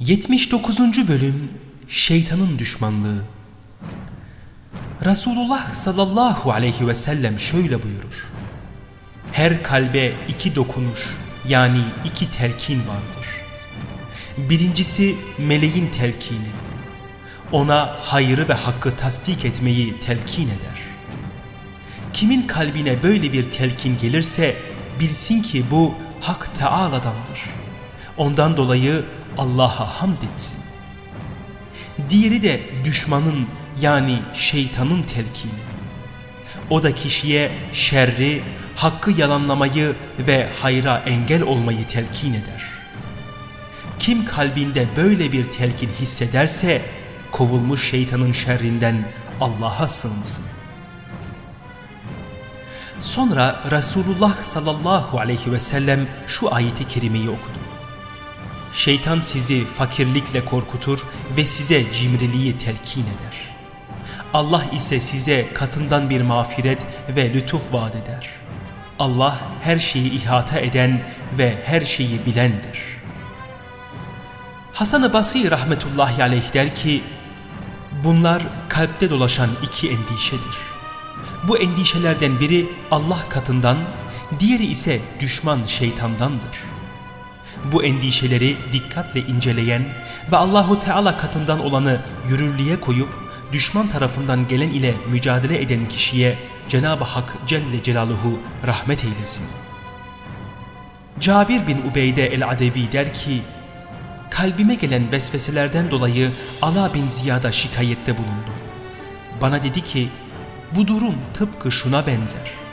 79. Bölüm Şeytanın Düşmanlığı Resulullah sallallahu aleyhi ve sellem şöyle buyurur. Her kalbe iki dokunuş yani iki telkin vardır. Birincisi meleğin telkini. Ona hayrı ve hakkı tasdik etmeyi telkin eder. Kimin kalbine böyle bir telkin gelirse bilsin ki bu Hak Teala'dandır. Ondan dolayı Allah'a hamd etsin. Diğeri de düşmanın yani şeytanın telkini. O da kişiye şerri, hakkı yalanlamayı ve hayra engel olmayı telkin eder. Kim kalbinde böyle bir telkin hissederse kovulmuş şeytanın şerrinden Allah'a sığınsın. Sonra Resulullah sallallahu aleyhi ve sellem şu ayeti kerimeyi okudu. Şeytan sizi fakirlikle korkutur ve size cimriliği telkin eder. Allah ise size katından bir mağfiret ve lütuf vaat eder. Allah her şeyi ihata eden ve her şeyi bilendir. Hasan-ı Basri rahmetullahi aleyh der ki, bunlar kalpte dolaşan iki endişedir. Bu endişelerden biri Allah katından, diğeri ise düşman şeytandandır. Bu endişeleri dikkatle inceleyen ve Allahu Teala katından olanı yürürlüğe koyup düşman tarafından gelen ile mücadele eden kişiye Cenab-ı Hak Celle Celaluhu rahmet eylesin. Cabir bin Ubeyde el-Adevi der ki, kalbime gelen vesveselerden dolayı Ala bin Ziyad'a şikayette bulundu. Bana dedi ki, bu durum tıpkı şuna benzer.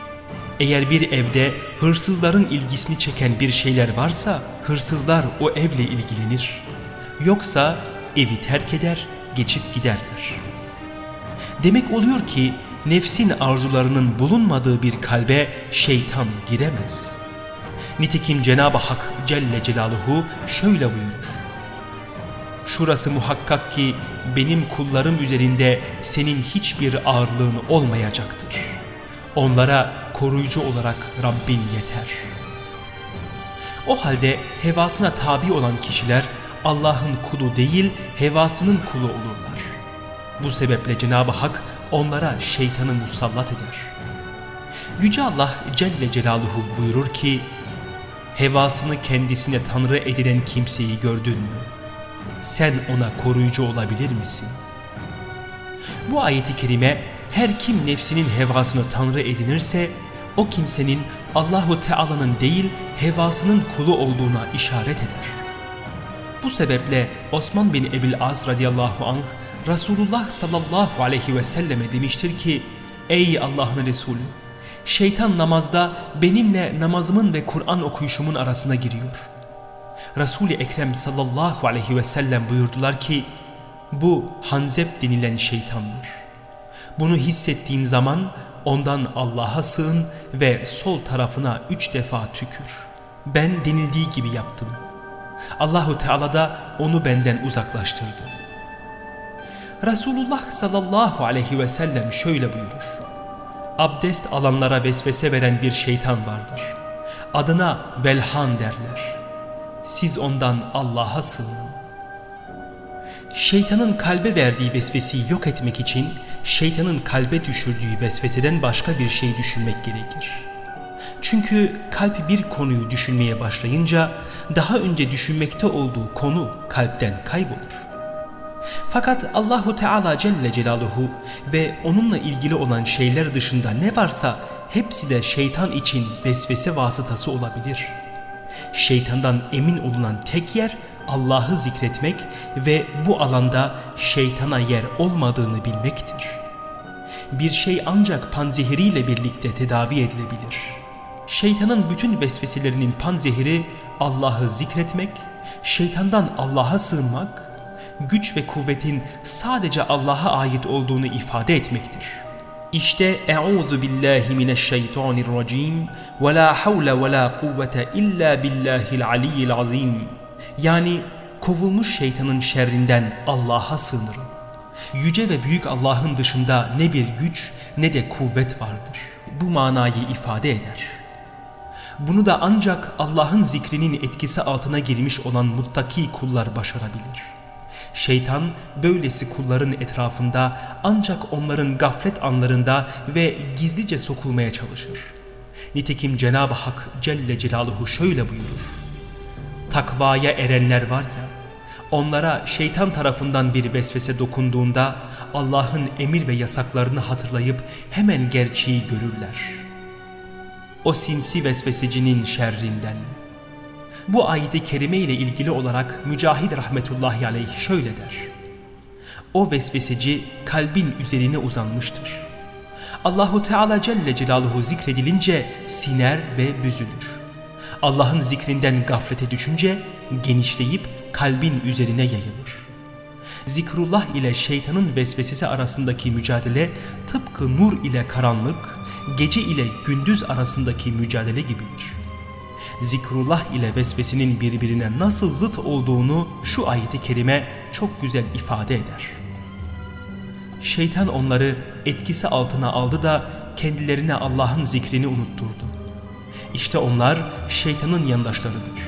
Eğer bir evde hırsızların ilgisini çeken bir şeyler varsa hırsızlar o evle ilgilenir. Yoksa evi terk eder, geçip giderler. Demek oluyor ki nefsin arzularının bulunmadığı bir kalbe şeytan giremez. Nitekim Cenab-ı Hak Celle Celaluhu şöyle buyurur. Şurası muhakkak ki benim kullarım üzerinde senin hiçbir ağırlığın olmayacaktır. Onlara koruyucu olarak Rabbin yeter. O halde hevasına tabi olan kişiler Allah'ın kulu değil hevasının kulu olurlar. Bu sebeple Cenab-ı Hak onlara şeytanı musallat eder. Yüce Allah Celle Celaluhu buyurur ki hevasını kendisine tanrı edilen kimseyi gördün mü? Sen ona koruyucu olabilir misin? Bu ayeti kerime her kim nefsinin hevasını tanrı edinirse o kimsenin Allahu Teala'nın değil hevasının kulu olduğuna işaret eder. Bu sebeple Osman bin Ebil Az radıyallahu anh Resulullah sallallahu aleyhi ve selleme demiştir ki Ey Allah'ın Resulü şeytan namazda benimle namazımın ve Kur'an okuyuşumun arasına giriyor. Resul-i Ekrem sallallahu aleyhi ve sellem buyurdular ki bu Hanzep denilen şeytandır. Bunu hissettiğin zaman ondan Allah'a sığın ve sol tarafına üç defa tükür. Ben denildiği gibi yaptım. Allahu Teala da onu benden uzaklaştırdı. Resulullah sallallahu aleyhi ve sellem şöyle buyurur. Abdest alanlara vesvese veren bir şeytan vardır. Adına Velhan derler. Siz ondan Allah'a sığının. Şeytanın kalbe verdiği vesveseyi yok etmek için şeytanın kalbe düşürdüğü vesveseden başka bir şey düşünmek gerekir. Çünkü kalp bir konuyu düşünmeye başlayınca daha önce düşünmekte olduğu konu kalpten kaybolur. Fakat Allahu Teala Celle Celaluhu ve onunla ilgili olan şeyler dışında ne varsa hepsi de şeytan için vesvese vasıtası olabilir. Şeytandan emin olunan tek yer Allah'ı zikretmek ve bu alanda şeytana yer olmadığını bilmektir. Bir şey ancak panzehiriyle birlikte tedavi edilebilir. Şeytanın bütün vesveselerinin panzehiri Allah'ı zikretmek, şeytandan Allah'a sığınmak, güç ve kuvvetin sadece Allah'a ait olduğunu ifade etmektir. İşte Euzu billahi mineşşeytanirracim ve la havle ve la kuvvete illa billahil aliyyil azim. Yani kovulmuş şeytanın şerrinden Allah'a sığınırım. Yüce ve büyük Allah'ın dışında ne bir güç ne de kuvvet vardır. Bu manayı ifade eder. Bunu da ancak Allah'ın zikrinin etkisi altına girmiş olan muttaki kullar başarabilir. Şeytan böylesi kulların etrafında ancak onların gaflet anlarında ve gizlice sokulmaya çalışır. Nitekim Cenab-ı Hak Celle Celaluhu şöyle buyurur. Takvaya erenler var ya, onlara şeytan tarafından bir vesvese dokunduğunda Allah'ın emir ve yasaklarını hatırlayıp hemen gerçeği görürler.'' o sinsi vesvesecinin şerrinden. Bu ayeti kerime ile ilgili olarak Mücahid rahmetullahi aleyh şöyle der. O vesveseci kalbin üzerine uzanmıştır. Allahu Teala Celle Celaluhu zikredilince siner ve büzülür. Allah'ın zikrinden gaflete düşünce genişleyip kalbin üzerine yayılır. Zikrullah ile şeytanın vesvesesi arasındaki mücadele tıpkı nur ile karanlık, gece ile gündüz arasındaki mücadele gibidir. Zikrullah ile vesvesinin birbirine nasıl zıt olduğunu şu ayeti kerime çok güzel ifade eder. Şeytan onları etkisi altına aldı da kendilerine Allah'ın zikrini unutturdu. İşte onlar şeytanın yandaşlarıdır.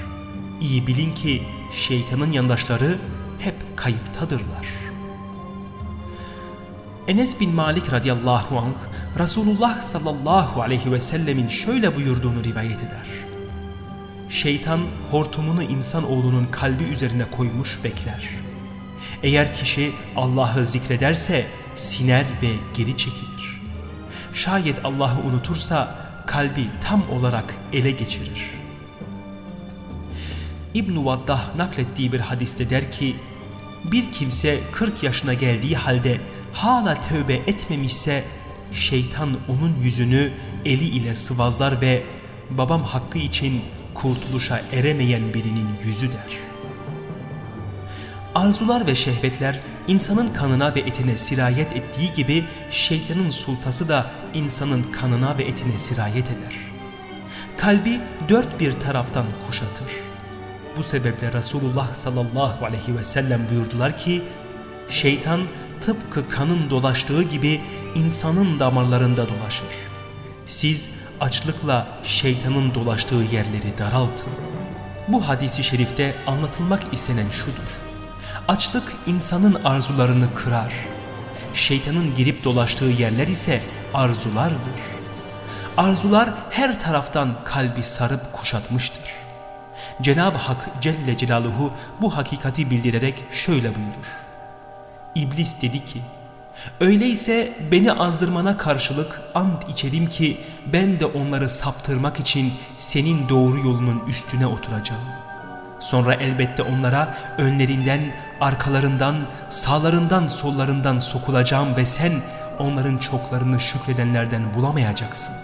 İyi bilin ki şeytanın yandaşları hep kayıptadırlar. Enes bin Malik radıyallahu anh Resulullah sallallahu aleyhi ve sellemin şöyle buyurduğunu rivayet eder. Şeytan hortumunu insan oğlunun kalbi üzerine koymuş bekler. Eğer kişi Allah'ı zikrederse siner ve geri çekilir. Şayet Allah'ı unutursa kalbi tam olarak ele geçirir. İbn-i Vaddah naklettiği bir hadiste der ki, bir kimse 40 yaşına geldiği halde hala tövbe etmemişse şeytan onun yüzünü eli ile sıvazlar ve babam hakkı için kurtuluşa eremeyen birinin yüzü der. Arzular ve şehvetler insanın kanına ve etine sirayet ettiği gibi şeytanın sultası da insanın kanına ve etine sirayet eder. Kalbi dört bir taraftan kuşatır. Bu sebeple Resulullah sallallahu aleyhi ve sellem buyurdular ki şeytan tıpkı kanın dolaştığı gibi insanın damarlarında dolaşır. Siz açlıkla şeytanın dolaştığı yerleri daraltın. Bu hadisi şerifte anlatılmak istenen şudur. Açlık insanın arzularını kırar. Şeytanın girip dolaştığı yerler ise arzulardır. Arzular her taraftan kalbi sarıp kuşatmıştır. Cenab-ı Hak Celle Celaluhu bu hakikati bildirerek şöyle buyurur. İblis dedi ki, öyleyse beni azdırmana karşılık and içerim ki ben de onları saptırmak için senin doğru yolunun üstüne oturacağım. Sonra elbette onlara önlerinden, arkalarından, sağlarından, sollarından sokulacağım ve sen onların çoklarını şükredenlerden bulamayacaksın.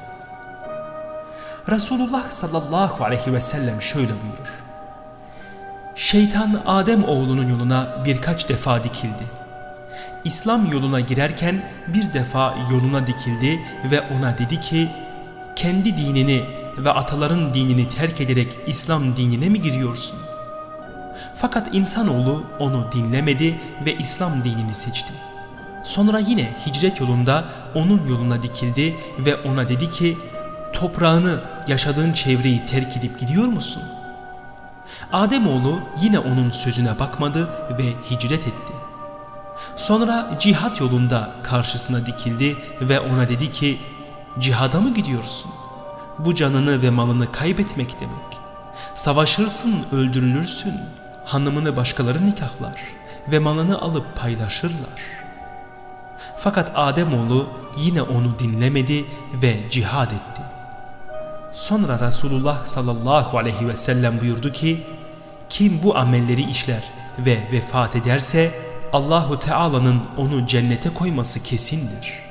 Resulullah sallallahu aleyhi ve sellem şöyle buyurur. Şeytan Adem oğlunun yoluna birkaç defa dikildi. İslam yoluna girerken bir defa yoluna dikildi ve ona dedi ki kendi dinini ve ataların dinini terk ederek İslam dinine mi giriyorsun? Fakat insanoğlu onu dinlemedi ve İslam dinini seçti. Sonra yine hicret yolunda onun yoluna dikildi ve ona dedi ki toprağını yaşadığın çevreyi terk edip gidiyor musun? Ademoğlu yine onun sözüne bakmadı ve hicret etti. Sonra cihat yolunda karşısına dikildi ve ona dedi ki cihada mı gidiyorsun? Bu canını ve malını kaybetmek demek. Savaşırsın öldürülürsün. Hanımını başkaları nikahlar ve malını alıp paylaşırlar. Fakat Ademoğlu yine onu dinlemedi ve cihad etti. Sonra Resulullah sallallahu aleyhi ve sellem buyurdu ki kim bu amelleri işler ve vefat ederse Allahu Teala'nın onu cennete koyması kesindir.